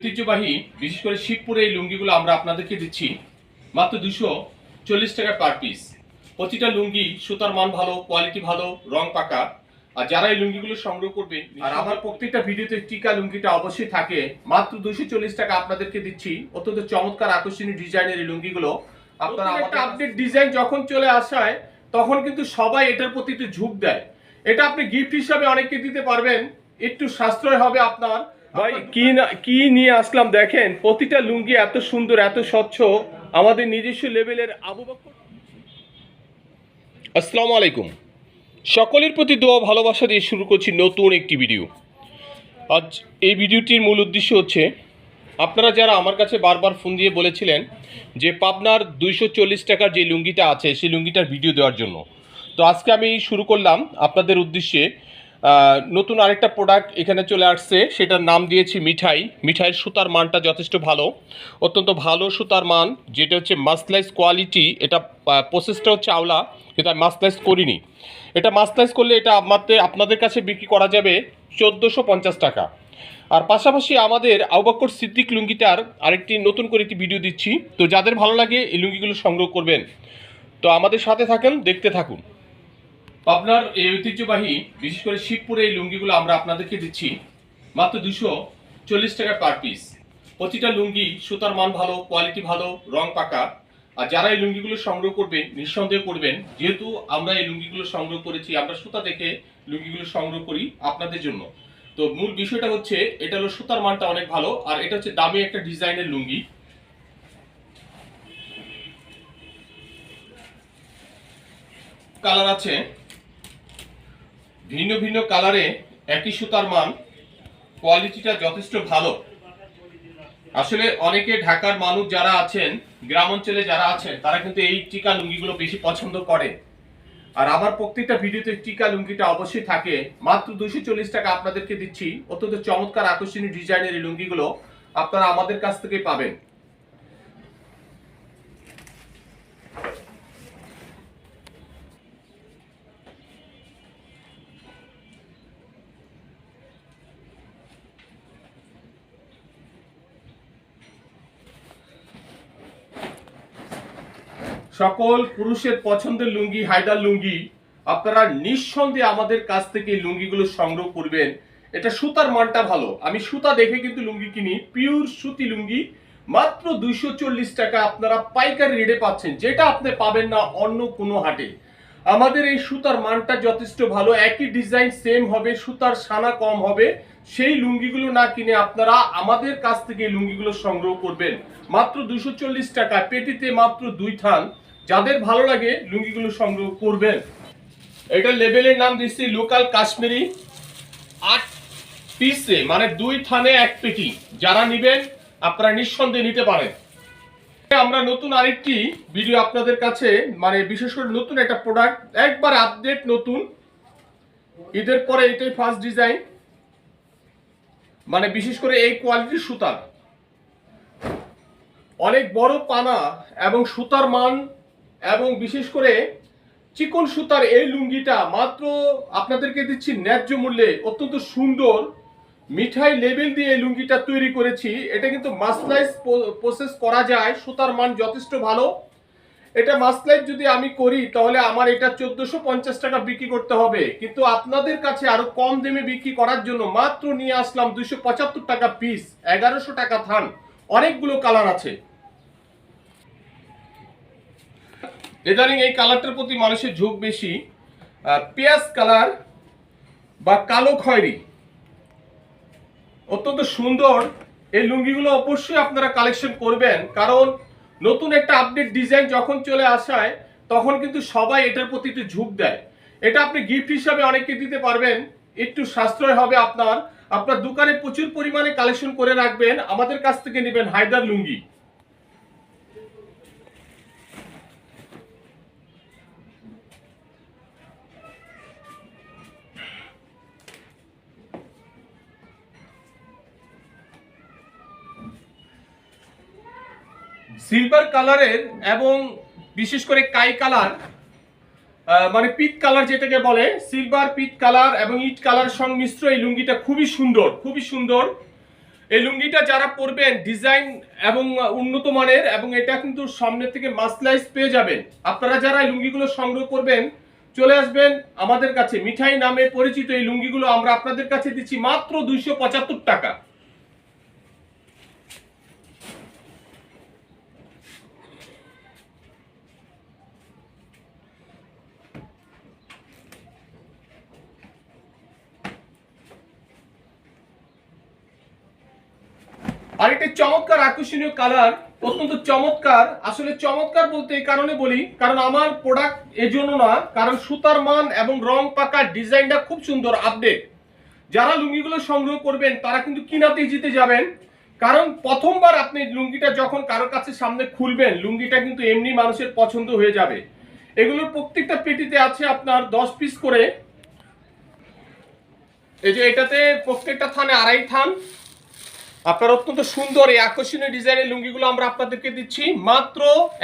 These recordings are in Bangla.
ঐতিহ্যবাহী বিশেষ করে শিবপুরে এই লুঙ্গিগুলো আমরা আপনাদেরকে দিচ্ছি। মাত্র দুশো চল্লিশ টাকা পার পিস প্রতিটা লুঙ্গি সুতার মান ভালো কোয়ালিটি ভালো রং পাকা। আর যারা এই লুঙ্গিগুলো সংগ্রহ করবে আর আমার প্রত্যেকটা ভিডিওতে টিকা লুঙ্গিটা অবশ্যই থাকে। মাত্র দুশো চল্লিশ টাকা আপনাদেরকে দিচ্ছি। অত্যন্ত চমৎকার আকর্ষণীয় ডিজাইনের এই লুঙ্গিগুলো। আপনারা একটা আপডেট ডিজাইন যখন চলে আসায় তখন কিন্তু সবাই এটার প্রতি একটু ঝুঁক দেয়। এটা আপনি গিফট হিসাবে অনেককে দিতে পারবেন। একটু সাশ্রয় হবে আপনার। ভাই, কি না, কি নিয়ে আসলাম দেখেন, প্রতিটা লুঙ্গি এত সুন্দর, এত স্বচ্ছ, আমাদের নিজস্ব লেভেলের আবু আসসালামু আলাইকুম। সকলের প্রতি দোয়া, ভালোবাসা দিয়ে শুরু করছি নতুন একটি ভিডিও। আজ এই ভিডিওটির মূল উদ্দেশ্য হচ্ছে, আপনারা যারা আমার কাছে বারবার ফোন দিয়ে বলেছিলেন যে পাবনার দুইশো চল্লিশ টাকার যে লুঙ্গিটা আছে, সেই লুঙ্গিটার ভিডিও দেওয়ার জন্য। তো আজকে আমি শুরু করলাম আপনাদের উদ্দেশ্যে নতুন আরেকটা প্রোডাক্ট এখানে চলে আসছে, সেটার নাম দিয়েছি মিঠাই। মিঠাইয়ের সুতার মানটা যথেষ্ট ভালো, অত্যন্ত ভালো সুতার মান, যেটা হচ্ছে মাসলাইজ কোয়ালিটি এটা প্রসেসটা হচ্ছে আওলা কিন্তু আমি করিনি। এটা মাসলাইজ করলে এটা আমাদের, আপনাদের কাছে বিক্রি করা যাবে চোদ্দোশো পঞ্চাশ টাকা। আর পাশাপাশি আমাদের আউবাক্কর সিদ্দিক লুঙ্গিটার আরেকটি নতুন করে একটি ভিডিও দিচ্ছি। তো যাদের ভালো লাগে এই লুঙ্গিগুলো সংগ্রহ করবেন। তো আমাদের সাথে থাকেন, দেখতে থাকুন। পাবনার এই ঐতিহ্যবাহী, বিশেষ করে শিবপুরে এই লুঙ্গিগুলো আমরা আপনাদেরকে দিচ্ছি। মাত্র দুশো চল্লিশ টাকা পার পিস প্রতিটা লুঙ্গি সুতার মান ভালো কোয়ালিটি ভালো, রং পাকা। আর যারা এই লুঙ্গিগুলো সংগ্রহ করবেন, নিঃসন্দেহ করবেন, যেহেতু আমরা এই লুঙ্গিগুলো সংগ্রহ করেছি, আমরা সুতা দেখে লুঙ্গিগুলো সংগ্রহ করি আপনাদের জন্য। তো মূল বিষয়টা হচ্ছে, এটা হলো সুতার মানটা অনেক ভালো, আর এটা হচ্ছে দামি একটা ডিজাইনের লুঙ্গি। কালার আছে ভিন্ন ভিন্ন কালারে একই সুতার মান, কোয়ালিটিটা যথেষ্ট ভালো। আসলে অনেকে ঢাকার মানুষ যারা আছেন, গ্রাম অঞ্চলে যারা আছেন, তারা কিন্তু এই টিকা লুঙ্গিগুলো বেশি পছন্দ করে। আর আমার প্রত্যেকটা ভিডিওতে টিকা লুঙ্গিটা অবশ্যই থাকে। মাত্র দুশো চল্লিশ টাকা আপনাদেরকে দিচ্ছি। অত্যন্ত চমৎকার আকর্ষণীয় ডিজাইনের এই লুঙ্গিগুলো আপনারা আমাদের কাছ থেকে পাবেন। সকল পুরুষের পছন্দের লুঙ্গি, হায়দার লুঙ্গি, আপনারা নিঃসন্দেহে আমাদের কাছ থেকে লুঙ্গিগুলো সংগ্রহ করবেন। এটা সুতার মানটা ভালো। আমি সুতা দেখে কিন্তু লুঙ্গি কিনি। পিওর সুতি লুঙ্গি, মাত্র দুইশো চল্লিশ টাকা আপনারা পাইকারি রেটে পাচ্ছেন। যেটা আপনি পাবেন না অন্য কোনো হাটে। আমাদের এই সুতার মানটা যথেষ্ট ভালো। একই ডিজাইন সেম হবে, সুতার সানা কম হবে। সেই লুঙ্গিগুলো না কিনে আপনারা আমাদের কাছ থেকে লুঙ্গিগুলো সংগ্রহ করবেন। মাত্র দুশো টাকা। পেটিতে মাত্র দুই থান। যাদের ভালো লাগে লুঙ্গিগুলো সংগ্রহ করবেন। এটা লেবেলের নাম দিচ্ছি লোকাল কাশ্মীরি আট পিসে মানে দুই থানে এক পেটি। যারা নিবেন, আপনারা নিঃসন্দেহে নিতে পারেন। আমরা নতুন আরেকটি ভিডিও আপনাদের কাছে মানে বিশেষ করে নতুন একটা প্রোডাক্ট একবার আপডেট নতুন। ঈদের পরে এটাই ফার্স্ট ডিজাইন মানে বিশেষ করে এই কোয়ালিটির সুতার। অনেক বড় পানা এবং সুতার মান এবং বিশেষ করে চিকন সুতার এই লুঙ্গিটা মাত্র আপনাদেরকে দিচ্ছি ন্যায্য মূল্যে, অত্যন্ত সুন্দর, মিঠাই লেবেল দিয়ে এই লুঙ্গিটা তৈরি করেছি। এটা কিন্তু মাসলাইজ প্রসেস করা যায়, সুতার মান যথেষ্ট ভালো। এটা মাসলাইজ যদি আমি করি, তাহলে আমার এটা চোদ্দশো পঞ্চাশ টাকা বিক্রি করতে হবে। কিন্তু আপনাদের কাছে আরও কম দামে বিক্রি করার জন্য মাত্র নিয়ে আসলাম দুইশো পঁচাত্তর টাকা পিস এগারোশো টাকা থান। অনেকগুলো কালার আছে। ইদানিং এই কালারটার প্রতি মানুষের ঝোঁক বেশি। পেঁয়াজ কালার বা কালো খয়েরি অত্যন্ত সুন্দর। এই লুঙ্গিগুলো অবশ্যই আপনারা কালেকশন করবেন। কারণ নতুন একটা আপডেট ডিজাইন যখন চলে আসায়, তখন কিন্তু সবাই এটার প্রতি একটু ঝুঁক দেয়। এটা আপনি গিফট হিসাবে অনেককে দিতে পারবেন। একটু সাশ্রয় হবে আপনার। আপনার দোকানে প্রচুর পরিমাণে কালেকশন করে রাখবেন। আমাদের কাছ থেকে নেবেন হায়দার লুঙ্গি। সিলভার কালারের এবং বিশেষ করে কাই কালার মানে পিট কালার যেটাকে বলে সিলভার পিট কালার এবং ইট কালার সংমিশ্র এই লুঙ্গিটা খুবই সুন্দর খুবই সুন্দর। এই লুঙ্গিটা যারা পরবেন ডিজাইন এবং উন্নত মানের এবং এটা কিন্তু সামনে থেকে মাসলাইজ পেয়ে যাবেন। আপনারা যারা এই লুঙ্গিগুলো সংগ্রহ করবেন, চলে আসবেন আমাদের কাছে। মিঠাই নামে পরিচিত এই লুঙ্গিগুলো আমরা আপনাদের কাছে দিচ্ছি মাত্র দুইশো পঁচাত্তর টাকা। আর একটা চমৎকার, আকর্ষণীয় কালার অত্যন্ত চমৎকার। আসলে চমৎকার বলতে এই কারণে বলি, কারণ আমার প্রোডাক্ট এই জন্য না, কারণ সুতার মান এবং রং পাকার ডিজাইনটা খুব সুন্দর আপডেট যারা লুঙ্গিগুলো সংগ্রহ করবেন, তারা কিন্তু কিনাতেই জিতে যাবেন। কারণ প্রথমবার আপনি লুঙ্গিটা যখন কারোর কাছে সামনে খুলবেন, লুঙ্গিটা কিন্তু এমনি মানুষের পছন্দ হয়ে যাবে। এগুলোর প্রত্যেকটা পেটিতে আছে আপনার দশ পিস করে। এই যে এটাতে প্রত্যেকটা থানে আড়াই থান। আপনার অত্যন্ত সুন্দর এই আকর্ষণীয় ডিজাইনের লুঙ্গিগুলো আমরা আপনাদেরকে দিচ্ছি। মাত্র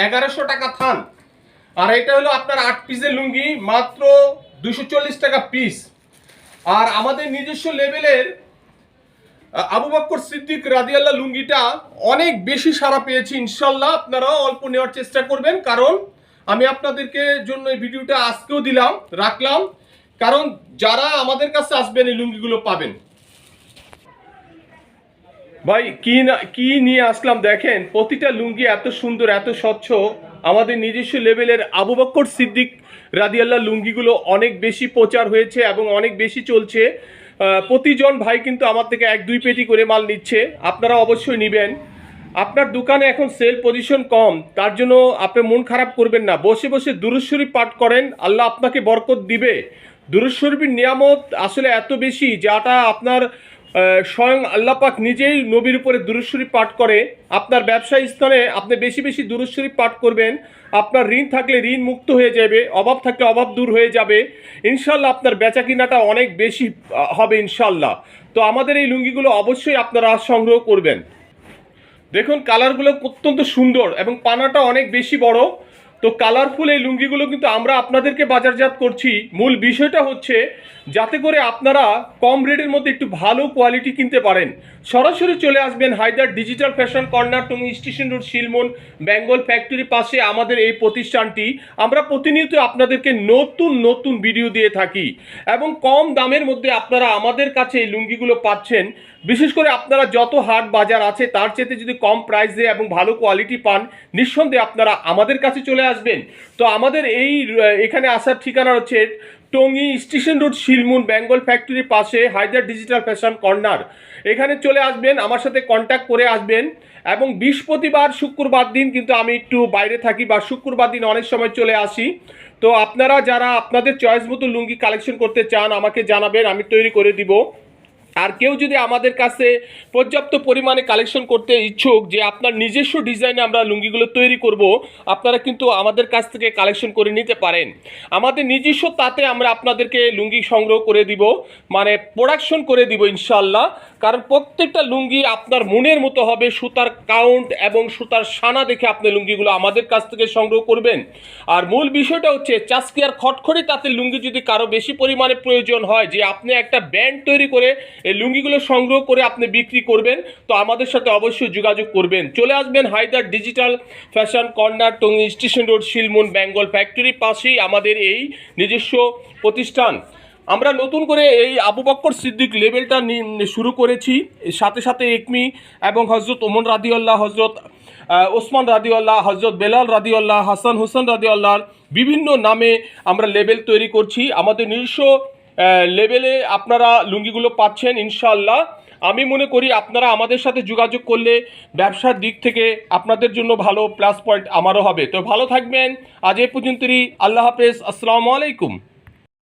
এগারোশো টাকা থান। আর এটা হলো আপনার আট পিসের লুঙ্গি, মাত্র দুশো টাকা পিস আর আমাদের নিজস্ব লেভেলের আবু বক্কর সিদ্দিক রাদিয়াল্লাহ লুঙ্গিটা অনেক বেশি সারা পেয়েছি, ইনশাল্লাহ আপনারা অল্প নেওয়ার চেষ্টা করবেন। কারণ আমি আপনাদেরকে জন্য এই ভিডিওটা আজকেও দিলাম, রাখলাম। কারণ যারা আমাদের কাছে আসবেন এই লুঙ্গিগুলো পাবেন। ভাই, কি না কি নিয়ে আসলাম দেখেন, প্রতিটা লুঙ্গি এত সুন্দর, এত স্বচ্ছ। আমাদের নিজস্ব লেভেলের আবু বক্কর সিদ্দিক রাদিয়াল্লাহ লুঙ্গিগুলো অনেক বেশি প্রচার হয়েছে এবং অনেক বেশি চলছে। প্রতিজন ভাই কিন্তু আমার থেকে এক দুই পেটি করে মাল নিচ্ছে। আপনারা অবশ্যই নেবেন। আপনার দোকানে এখন সেল পজিশন কম, তার জন্য আপনি মন খারাপ করবেন না। বসে বসে দুরুশ্বরী পাঠ করেন, আল্লাহ আপনাকে বরকত দিবে। দুরুশ্বরীর নিয়ামত আসলে এত বেশি, যাটা আপনার স্বয়ং আল্লাহ পাক নিজেই নবীর উপরে দুরুশ্বরী পাঠ করে। আপনার ব্যবসা স্থানে আপনি বেশি বেশি দুরুশ্বরী পাঠ করবেন। আপনার ঋণ থাকলে ঋণ মুক্ত হয়ে যাবে, অভাব থাকলে অভাব দূর হয়ে যাবে। ইনশাল্লাহ আপনার বেচা কিনাটা অনেক বেশি হবে ইনশাল্লাহ তো আমাদের এই লুঙ্গিগুলো অবশ্যই আপনারা সংগ্রহ করবেন। দেখুন কালারগুলো অত্যন্ত সুন্দর এবং পানাটা অনেক বেশি বড়। তো কালারফুল এই লুঙ্গিগুলো কিন্তু আমরা আপনাদেরকে বাজারজাত করছি। মূল বিষয়টা হচ্ছে, যাতে করে আপনারা কম রেটের মধ্যে একটু ভালো কোয়ালিটি কিনতে পারেন। সরাসরি চলে আসবেন Haider digital fashion corner Tongi station road Shilmon Bengal factory পাশে আমাদের এই প্রতিষ্ঠানটি। আমরা প্রতিনিয়ত আপনাদেরকে নতুন নতুন ভিডিও দিয়ে থাকি। এবং কম দামের মধ্যে আপনারা আমাদের কাছে এই লুঙ্গিগুলো পাচ্ছেন। বিশেষ করে আপনারা যত হাট বাজার আছে, তার চেয়ে যদি কম প্রাইসে এবং ভালো কোয়ালিটি পান, নিঃসন্দেহে আপনারা আমাদের কাছে চলে আসবেন। তো আমাদের এই এখানে আসার ঠিকানা হচ্ছে টঙ্গী স্টেশন রোড, শিলমুন, বেঙ্গল ফ্যাক্টরির পাশে হায়দার ডিজিটাল ফ্যাশন কর্নার এখানে চলে আসবেন, আমার সাথে কন্ট্যাক্ট করে আসবেন এবং বৃহস্পতিবার, শুক্রবার দিন কিন্তু আমি একটু বাইরে থাকি বা শুক্রবার দিন অনেক সময় চলে আসি। তো আপনারা যারা আপনাদের চয়েস মতো লুঙ্গি কালেকশন করতে চান, আমাকে জানাবেন, আমি তৈরি করে দিব। আর কেউ যদি আমাদের কাছে পর্যাপ্ত পরিমাণে কালেকশন করতে ইচ্ছুক যে আপনার নিজস্ব ডিজাইনে আমরা লুঙ্গিগুলো তৈরি করব, আপনারা কিন্তু আমাদের কাছ থেকে কালেকশন করে নিতে পারেন। আমাদের নিজস্ব তাতে আমরা আপনাদেরকে লুঙ্গি সংগ্রহ করে দিব মানে প্রোডাকশন করে দিব ইনশাল্লাহ কারণ প্রত্যেকটা লুঙ্গি আপনার মনের মতো হবে, সুতার কাউন্ট এবং সুতার সানা দেখে আপনি লুঙ্গিগুলো আমাদের কাছ থেকে সংগ্রহ করবেন। আর মূল বিষয়টা হচ্ছে, চাষকি আর খটখড়ি তাতে লুঙ্গি যদি কারও বেশি পরিমাণে প্রয়োজন হয়, যে আপনি একটা ব্যান্ড তৈরি করে এই লুঙ্গিগুলো সংগ্রহ করে আপনি বিক্রি করবেন, তো আমাদের সাথে অবশ্যই যোগাযোগ করবেন। চলে আসবেন Haider digital fashion corner, Tongi station road Shilmon Bengal factory পাশেই আমাদের এই নিজস্ব প্রতিষ্ঠান। আমরা নতুন করে এই আবু বক্কর সিদ্দিক লেভেলটা শুরু করেছি। সাথে সাথে একমি এবং হজরত ওমন রাদিউল্লাহ হজরত ওসমান রাদিউল্লাহ হজরত বেলাল রাদিউল্লাহ হাসান হোসেন রাদিউল্লাহর বিভিন্ন নামে আমরা লেভেল তৈরি করছি। আমাদের নিজস্ব লেভেলে আপনারা লুঙ্গিগুলো পাচ্ছেন ইনশাল্লাহ আমি মনে করি আপনারা আমাদের সাথে যোগাযোগ করলে ব্যবসার দিক থেকে আপনাদের জন্য ভালো প্লাস পয়েন্ট আমারও হবে। তো ভালো থাকবেন। আজ এ পর্যন্তই। আল্লাহ হাফেজ। আসসালামু আলাইকুম।